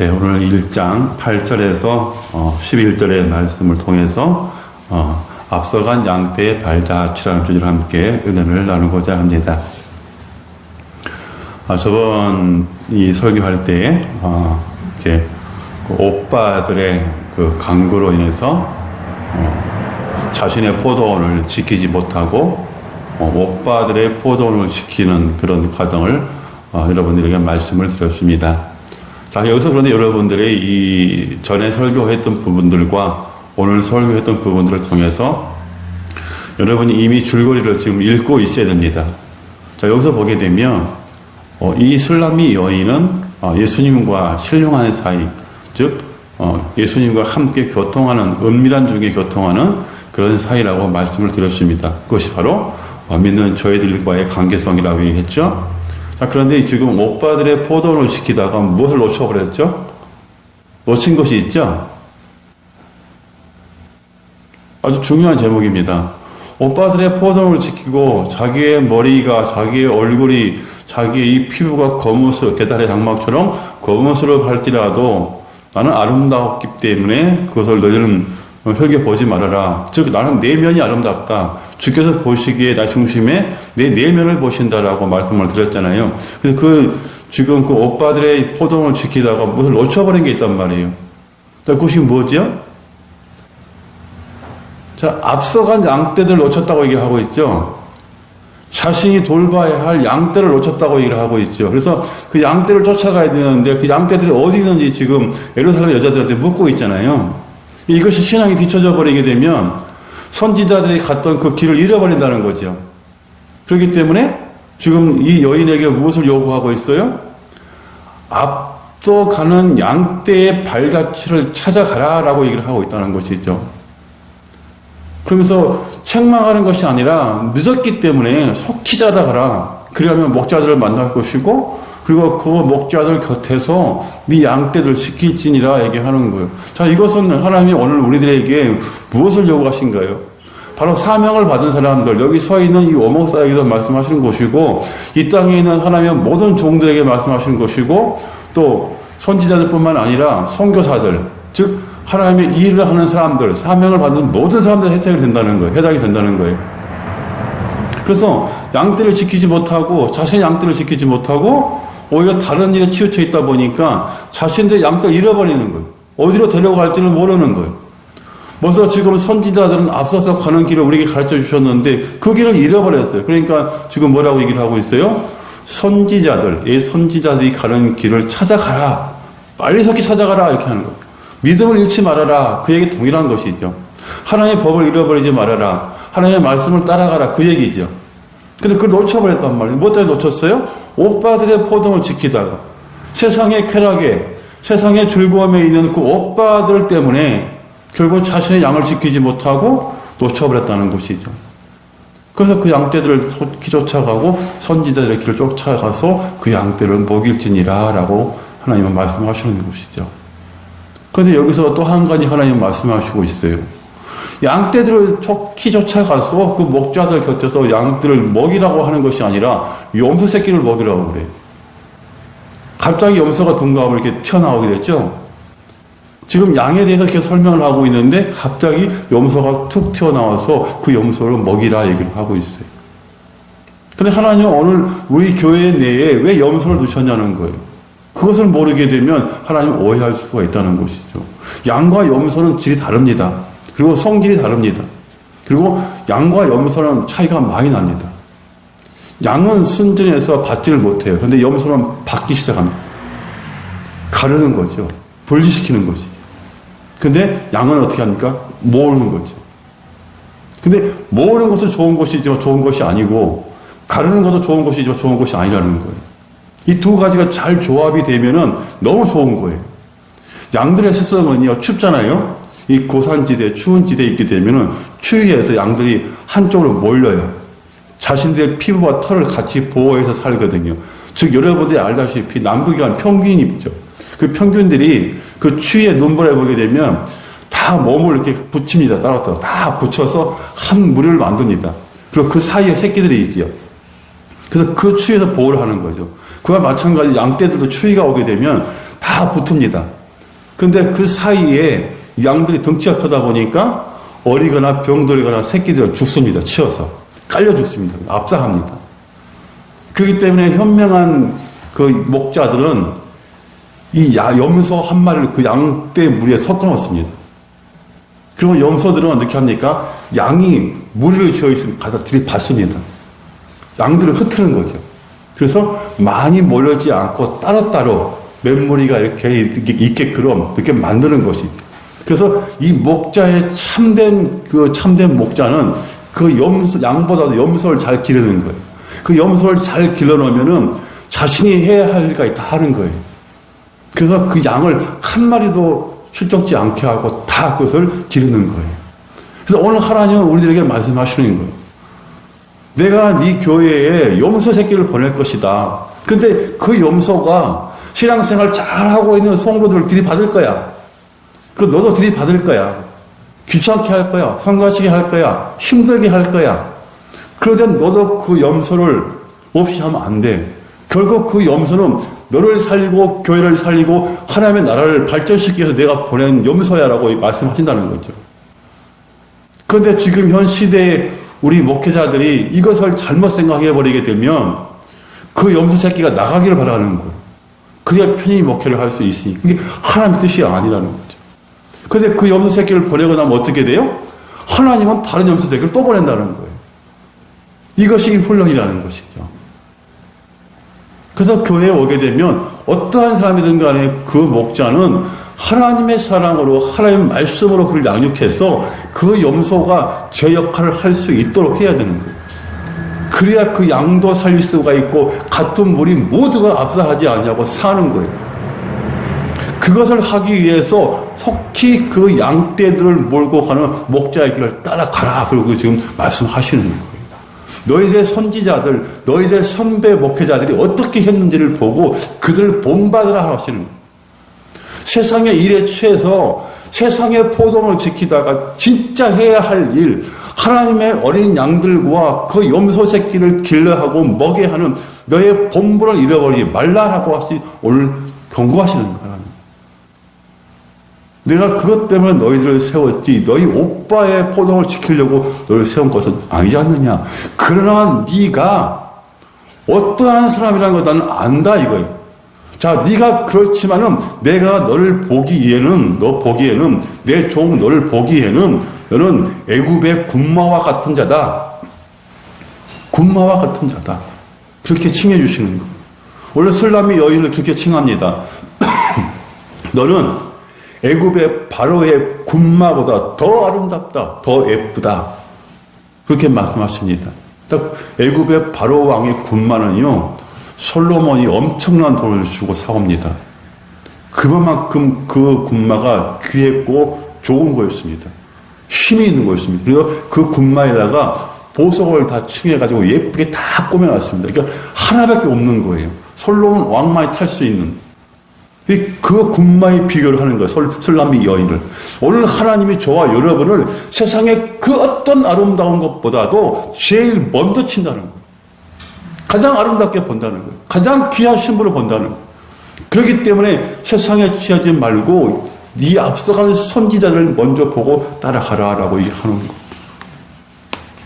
예, 오늘 1장 8절에서 11절의 말씀을 통해서 어, 앞서간 양떼의 발자취라는 주제로 함께 은혜를 나누고자 합니다. 아, 저번 이 설교할 때 어, 이제 그 오빠들의 그 강구로 인해서 어, 자신의 포도원을 지키지 못하고 어, 오빠들의 포도원을 지키는 그런 과정을 어, 여러분들에게 말씀을 드렸습니다. 자, 여기서 그런데 여러분들이 이 전에 설교했던 부분들과 오늘 설교했던 부분들을 통해서 여러분이 이미 줄거리를 지금 읽고 있어야 됩니다. 자, 여기서 보게 되면, 어, 이 슬라미 여인은 어, 예수님과 신령한 사이, 즉, 어, 예수님과 함께 교통하는, 은밀한 중에 교통하는 그런 사이라고 말씀을 드렸습니다. 그것이 바로 어, 믿는 저희들과의 관계성이라고 얘기했죠. 자, 그런데 지금 오빠들의 포도를 시키다가 무엇을 놓쳐버렸죠? 놓친 것이 있죠? 아주 중요한 제목입니다. 오빠들의 포도를 지키고 자기의 머리가, 자기의 얼굴이, 자기의 이 피부가 검은스, 계달의 장막처럼 검은스를 할지라도 나는 아름다웠기 때문에 그것을 너희는 흙에 보지 말아라. 즉, 나는 내면이 아름답다. 주께서 보시기에 나 중심에 내 내면을 보신다라고 말씀을 드렸잖아요. 그래서 그, 지금 그 오빠들의 포동을 지키다가 무엇을 놓쳐버린 게 있단 말이에요. 자, 그것이 뭐죠? 자, 앞서간 양떼들 놓쳤다고 얘기하고 있죠. 자신이 돌봐야 할 양떼를 놓쳤다고 얘기를 하고 있죠. 그래서 그 양떼를 쫓아가야 되는데 그 양떼들이 어디 있는지 지금 예루살렘 여자들한테 묻고 있잖아요. 이것이 신앙이 뒤쳐져 버리게 되면 선지자들이 갔던 그 길을 잃어버린다는 거죠. 그렇기 때문에 지금 이 여인에게 무엇을 요구하고 있어요? 앞서 가는 양떼의 발자취를 찾아가라라고 얘기를 하고 있다는 것이죠. 그러면서 책망하는 것이 아니라 늦었기 때문에 속히 찾아가라. 그리하면 목자들을 만날 것이고 그리고 그 목자들 곁에서 네 양떼들 지킬지니라 얘기하는 거예요. 자, 이것은 하나님이 오늘 우리들에게 무엇을 요구하신가요? 바로 사명을 받은 사람들, 여기 서 있는 이 오목사에게도 말씀하시는 것이고, 이 땅에 있는 하나님의 모든 종들에게 말씀하시는 것이고, 또 선지자들뿐만 아니라 선교사들, 즉 하나님의 일을 하는 사람들, 사명을 받는 모든 사람들 혜택이 된다는 거예요. 해당이 된다는 거예요. 그래서 양떼를 지키지 못하고 자신의 양떼를 지키지 못하고 오히려 다른 일에 치우쳐 있다 보니까 자신들의 양떼를 잃어버리는 거예요. 어디로 데려갈지를 모르는 거예요. 벌써 지금 선지자들은 앞서서 가는 길을 우리에게 가르쳐 주셨는데 그 길을 잃어버렸어요. 그러니까 지금 뭐라고 얘기를 하고 있어요? 선지자들, 이 선지자들이 가는 길을 찾아가라. 빨리 속히 찾아가라. 이렇게 하는 거예요. 믿음을 잃지 말아라. 그 얘기 동일한 것이죠. 하나님의 법을 잃어버리지 말아라. 하나님의 말씀을 따라가라. 그 얘기죠. 근데 그걸 놓쳐버렸단 말이에요. 뭐 때문에 놓쳤어요? 오빠들의 포동을 지키다가 세상의 쾌락에 세상의 즐거움에 있는 그 오빠들 때문에 결국 자신의 양을 지키지 못하고 놓쳐버렸다는 것이죠. 그래서 그 양떼들을 쫓아가고 선지자들의 길을 쫓아가서 그 양떼를 먹일지니라 라고 하나님은 말씀하시는 것이죠. 그런데 여기서 또 한 가지 하나님 말씀하시고 있어요. 양떼들을 속히 쫓아가서 그 목자들 곁에서 양들을 먹이라고 하는 것이 아니라 염소 새끼를 먹이라고 그래요. 갑자기 염소가 둥가하고 이렇게 튀어나오게 됐죠. 지금 양에 대해서 이렇게 설명을 하고 있는데 갑자기 염소가 툭 튀어나와서 그 염소를 먹이라 얘기를 하고 있어요. 근데 하나님은 오늘 우리 교회 내에 왜 염소를 두셨냐는 거예요. 그것을 모르게 되면 하나님 오해할 수가 있다는 것이죠. 양과 염소는 질이 다릅니다. 그리고 성질이 다릅니다. 그리고 양과 염소는 차이가 많이 납니다. 양은 순전해서 받지를 못해요. 그런데 염소는 받기 시작합니다. 가르는 거죠. 분리시키는 거지. 근데 양은 어떻게 합니까? 모으는 거죠. 근데 모으는 것은 좋은 것이지만 좋은 것이 아니고 가르는 것도 좋은 것이지만 좋은 것이 아니라는 거예요. 이 두 가지가 잘 조합이 되면은 너무 좋은 거예요. 양들의 습성은요, 춥잖아요? 이 고산지대, 추운 지대에 있게 되면은 추위에서 양들이 한쪽으로 몰려요. 자신들의 피부와 털을 같이 보호해서 살거든요. 즉, 여러분들이 알다시피 남극이란 평균이 있죠. 그 평균들이 그 추위에 눈보라 보게 되면 다 몸을 이렇게 붙입니다. 따로따로. 다 붙여서 한 무리를 만듭니다. 그리고 그 사이에 새끼들이 있지요. 그래서 그 추위에서 보호를 하는 거죠. 그와 마찬가지 양떼들도 추위가 오게 되면 다 붙습니다. 근데 그 사이에 양들이 덩치가 크다 보니까 어리거나 병들거나 새끼들은 죽습니다. 치어서. 깔려 죽습니다. 압사합니다. 그렇기 때문에 현명한 그 목자들은 이 야, 염소 한 마리를 그 양떼 무리에 섞어 놓습니다. 그리고 염소들은 어떻게 합니까? 양이 무리를 지어 있으면 가서 들이받습니다. 양들을 흩트는 거죠. 그래서 많이 몰려지 않고 따로따로 몇 무리가 이렇게 있게끔 이렇게 만드는 것이. 그래서 이 목자의 참된 그 참된 목자는 그 염소 양보다도 염소를 잘 기르는 거예요. 그 염소를 잘 길러놓으면은 자신이 해야 할 일까지 다 하는 거예요. 그래서 그 양을 한 마리도 실족지 않게 하고 다 그것을 기르는 거예요. 그래서 오늘 하나님은 우리들에게 말씀하시는 거예요. 내가 네 교회에 염소 새끼를 보낼 것이다. 근데 그 염소가 신앙생활 잘하고 있는 성도들을 들이받을 거야. 그 너도 들이받을 거야. 귀찮게 할 거야. 성가시게 할 거야. 힘들게 할 거야. 그러자 너도 그 염소를 없이 하면 안 돼. 결국 그 염소는 너를 살리고 교회를 살리고 하나님의 나라를 발전시키기 위해서 내가 보낸 염소야라고 말씀하신다는 거죠. 그런데 지금 현 시대에 우리 목회자들이 이것을 잘못 생각해 버리게 되면 그 염소 새끼가 나가기를 바라는 거예요. 그래야 편히 목회를 할 수 있으니 그게 하나님의 뜻이 아니라는. 그 런데 그 염소 새끼를 보내고 나면 어떻게 돼요? 하나님은 다른 염소 새끼를 또 보낸다는 거예요. 이것이 혼란이라는 것이죠. 그래서 교회에 오게 되면 어떠한 사람이든 간에 그 목자는 하나님의 사랑으로 하나님의 말씀으로 그를 양육해서 그 염소가 제 역할을 할 수 있도록 해야 되는 거예요. 그래야 그 양도 살릴 수가 있고 같은 물이 모두가 압사하지 않냐고 사는 거예요. 그것을 하기 위해서 속히 그 양떼들을 몰고 가는 목자의 길을 따라가라. 그리고 지금 말씀하시는 거예요. 너희들의 선지자들, 너희들의 선배 목회자들이 어떻게 했는지를 보고 그들을 본받으라 하시는 거예요. 세상의 일에 취해서 세상의 포동을 지키다가 진짜 해야 할 일, 하나님의 어린 양들과 그 염소 새끼를 길러하고 먹게 하는 너의 본분을 잃어버리지 말라라고 하시 오늘 경고하시는 거야. 내가 그것 때문에 너희들을 세웠지 너희 오빠의 포동을 지키려고 너를 세운 것은 아니지 않느냐. 그러나 네가 어떠한 사람이라는 걸 나는 안다 이거예요. 자, 네가 그렇지만은 내가 너를 보기에는 너 보기에는 내 종 너를 보기에는 너는 애굽의 군마와 같은 자다. 군마와 같은 자다. 그렇게 칭해 주시는 거. 원래 슬람이 여인을 그렇게 칭합니다. 너는 애굽의 바로의 군마보다 더 아름답다, 더 예쁘다. 그렇게 말씀하십니다. 딱 애굽의 바로 왕의 군마는요, 솔로몬이 엄청난 돈을 주고 사옵니다. 그만큼 그 군마가 귀했고 좋은 거였습니다. 힘이 있는 거였습니다. 그래서 그 군마에다가 보석을 다 층해가지고 예쁘게 다 꾸며놨습니다. 그러니까 하나밖에 없는 거예요. 솔로몬 왕만이 탈 수 있는. 그 군마의 비교를 하는 거예요. 솔, 솔람미 여인을. 오늘 하나님이 저와 여러분을 세상의 그 어떤 아름다운 것보다도 제일 먼저 친다는 거예요. 가장 아름답게 본다는 거예요. 가장 귀한 신부를 본다는 거예요. 그렇기 때문에 세상에 취하지 말고 네 앞서가는 선지자를 먼저 보고 따라가라 라고 얘기하는 거.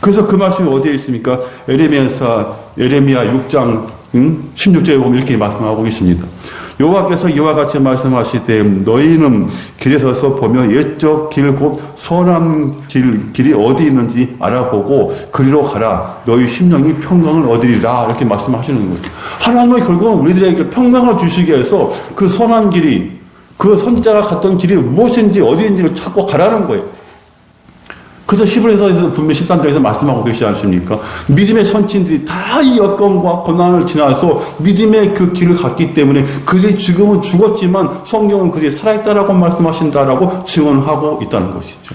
그래서 그 말씀이 어디에 있습니까? 에레미야서 에레미야 6장 음? 16절에 보면 이렇게 말씀하고 계십니다. 여호와께서 이와 같이 말씀하시되 너희는 길에 서서 보며 옛적 길 곧 선한 길, 길이 어디 있는지 알아보고 그리로 가라. 너희 심령이 평강을 얻으리라. 이렇게 말씀하시는 거예요 하나님은 결국은 우리들에게 평강을 주시기 위해서 그 선한 길이 그 선지자가 갔던 길이 무엇인지 어디인지를 찾고 가라는 거예요 그래서 히브리서에서 분명 13장에서 말씀하고 계시지 않습니까? 믿음의 선친들이 다 이 여건과 고난을 지나서 믿음의 그 길을 갔기 때문에 그들이 지금은 죽었지만 성경은 그들이 살아있다라고 말씀하신다라고 증언하고 있다는 것이죠.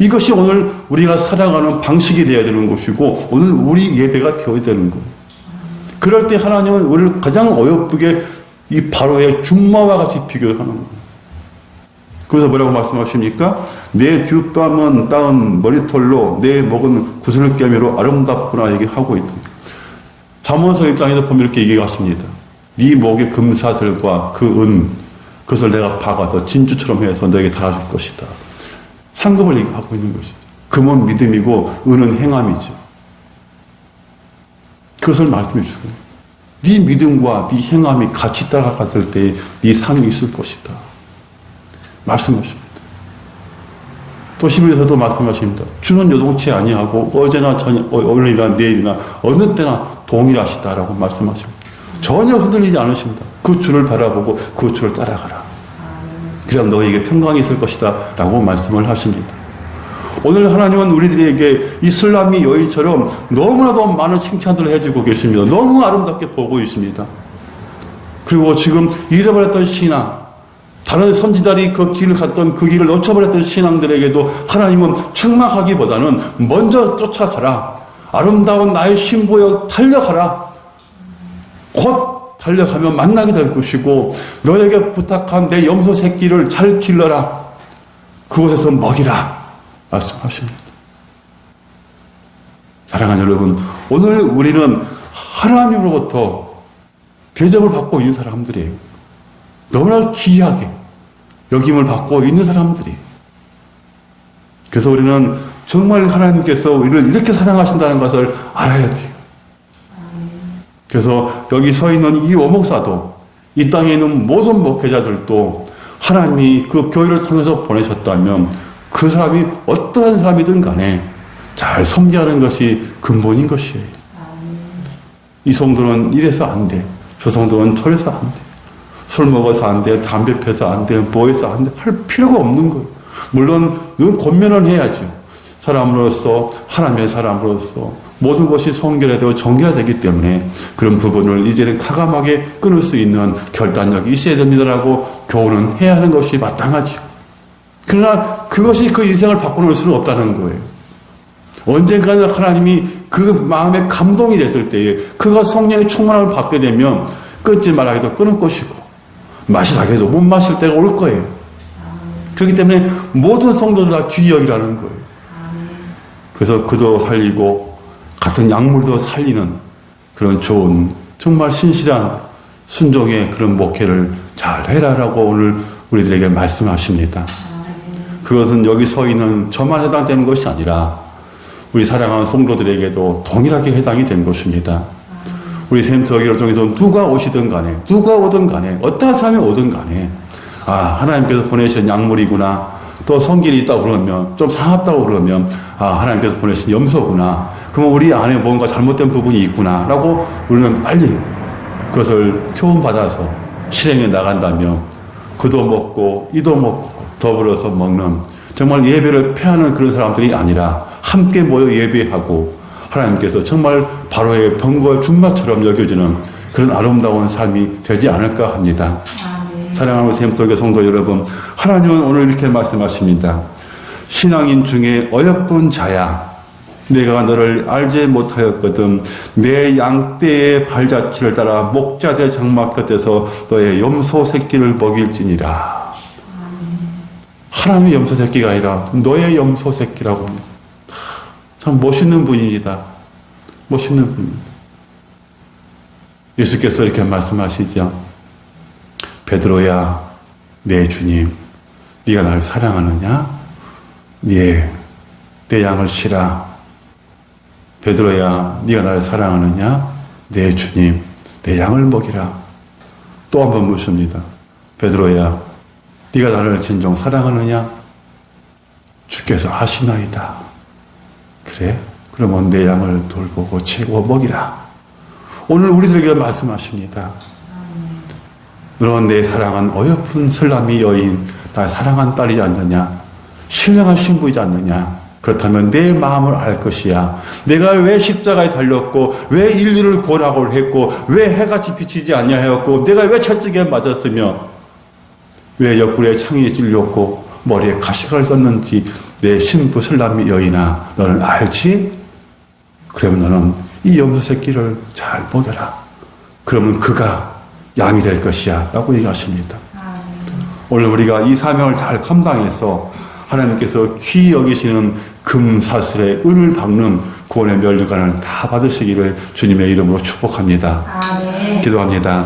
이것이 오늘 우리가 살아가는 방식이 되어야 되는 것이고 오늘 우리 예배가 되어야 되는 거예요. 그럴 때 하나님은 우리를 가장 어여쁘게 이 바로의 중마와 같이 비교를 하는 거예요. 그래서 뭐라고 말씀하십니까? 내 뒷밤은 따은 머리털로 내 목은 구슬깨미로 아름답구나 얘기하고 있다. 잠언서 입장에서 보면 이렇게 얘기하십니다. 네 목의 금사슬과 그 은, 그것을 내가 박아서 진주처럼 해서 너에게 달아줄 것이다. 상급을 얘기하고 있는 것이죠. 금은 믿음이고 은은 행함이죠. 그것을 말씀해 주세요. 네 믿음과 네 행함이 같이 따라갔을 때네 상이 있을 것이다. 말씀하십니다. 또 시부에서도 말씀하십니다. 주는 요동치 아니하고 어제나 어, 오늘이나 내일이나 어느 때나 동일하시다라고 말씀하십니다. 전혀 흔들리지 않으십니다. 그 주를 바라보고 그 주를 따라가라. 그럼 너에게 평강이 있을 것이다. 라고 말씀을 하십니다. 오늘 하나님은 우리들에게 이 슬람이 여인처럼 너무나도 많은 칭찬들을 해주고 계십니다. 너무 아름답게 보고 있습니다. 그리고 지금 잃어버렸던 신앙, 다른 선지자들이 그 길을 갔던 그 길을 놓쳐버렸던 신앙들에게도 하나님은 책망하기보다는 먼저 쫓아가라. 아름다운 나의 신부여 달려가라. 곧 달려가면 만나게 될 것이고 너에게 부탁한 내 염소 새끼를 잘 길러라. 그곳에서 먹이라. 말씀하십니다. 사랑하는 여러분, 오늘 우리는 하나님으로부터 대접을 받고 있는 사람들이에요. 너무나 귀하게 여김을 받고 있는 사람들이. 그래서 우리는 정말 하나님께서 우리를 이렇게 사랑하신다는 것을 알아야 돼요. 그래서 여기 서 있는 이 오목사도 이 땅에 있는 모든 목회자들도 하나님이 그 교회를 통해서 보내셨다면 그 사람이 어떠한 사람이든 간에 잘 섬기하는 것이 근본인 것이에요. 이 성도는 이래서 안 돼. 저 성도는 저래서 안 돼. 술 먹어서 안 돼. 담배 피워서 안 돼. 뭐해서 안 돼. 할 필요가 없는 거예요. 물론, 는 권면은 해야죠. 사람으로서, 하나님의 사람으로서 모든 것이 성결해되고 정결되기 때문에 그런 부분을 이제는 가감하게 끊을 수 있는 결단력이 있어야 됩니다라고 교훈은 해야 하는 것이 마땅하죠. 그러나 그것이 그 인생을 바꿔놓을 수는 없다는 거예요. 언젠가는 하나님이 그 마음에 감동이 됐을 때에 그가 성령의 충만함을 받게 되면 끊지 말하기도 끊을 것이고 마시라기도 못 마실 때가 올 거예요. 그렇기 때문에 모든 성도들 다 귀역이라는 거예요. 그래서 그도 살리고 같은 약물도 살리는 그런 좋은 정말 신실한 순종의 그런 목회를 잘 해라라고 오늘 우리들에게 말씀하십니다. 그것은 여기 서 있는 저만 해당되는 것이 아니라 우리 사랑하는 성도들에게도 동일하게 해당이 된 것입니다. 우리 센터 여기를 통해서 누가 오시든 간에, 누가 오든 간에, 어떠한 사람이 오든 간에, 아, 하나님께서 보내신 약물이구나. 또 성길이 있다고 그러면, 좀 상합다고 그러면, 아, 하나님께서 보내신 염소구나. 그러면 우리 안에 뭔가 잘못된 부분이 있구나. 라고 우리는 빨리 그것을 교훈받아서 실행해 나간다면, 그도 먹고, 이도 먹고, 더불어서 먹는 정말 예배를 패하는 그런 사람들이 아니라 함께 모여 예배하고 하나님께서 정말 바로의 병과 준마처럼 여겨지는 그런 아름다운 삶이 되지 않을까 합니다. 사랑하는 샘속의 성도 여러분, 하나님은 오늘 이렇게 말씀하십니다. 신앙인 중에 어여쁜 자야, 내가 너를 알지 못하였거든 내 양떼의 발자취를 따라 목자대 장막 곁에서 너의 염소 새끼를 먹일지니라. 하나님의 염소 새끼가 아니라 너의 염소 새끼라고 참 멋있는 분입니다. 멋있는 분. 예수께서 이렇게 말씀하시죠. 베드로야, 내 주님, 네가 나를 사랑하느냐? 예, 내 양을 치라. 베드로야, 네가 나를 사랑하느냐? 내 주님, 내 양을 먹이라. 또 한 번 묻습니다. 베드로야, 네가 나를 진정 사랑하느냐? 주께서 하시나이다. 그래? 그러면 내 양을 돌보고 채고 먹이라. 오늘 우리들에게 말씀하십니다. 너는 내 사랑한 어여쁜 설람이 여인, 나 사랑한 딸이지 않느냐? 신령한 신부이지 않느냐? 그렇다면 내 마음을 알 것이야. 내가 왜 십자가에 달렸고, 왜 인류를 고락을 했고, 왜 해같이 비치지 아니하였고, 내가 왜 철쭉에 맞았으며, 왜 옆구리에 창이 찔렸고, 머리에 가시를 썼는지, 내 신부 설람이 여인아, 너는 알지? 그러면 너는 이 염소 새끼를 잘 먹여라. 그러면 그가 양이 될 것이야. 라고 얘기하십니다. 오늘 우리가 이 사명을 잘 감당해서 하나님께서 귀 여기시는 금사슬에 은을 박는 구원의 멸류관을 다 받으시기를 주님의 이름으로 축복합니다. 기도합니다.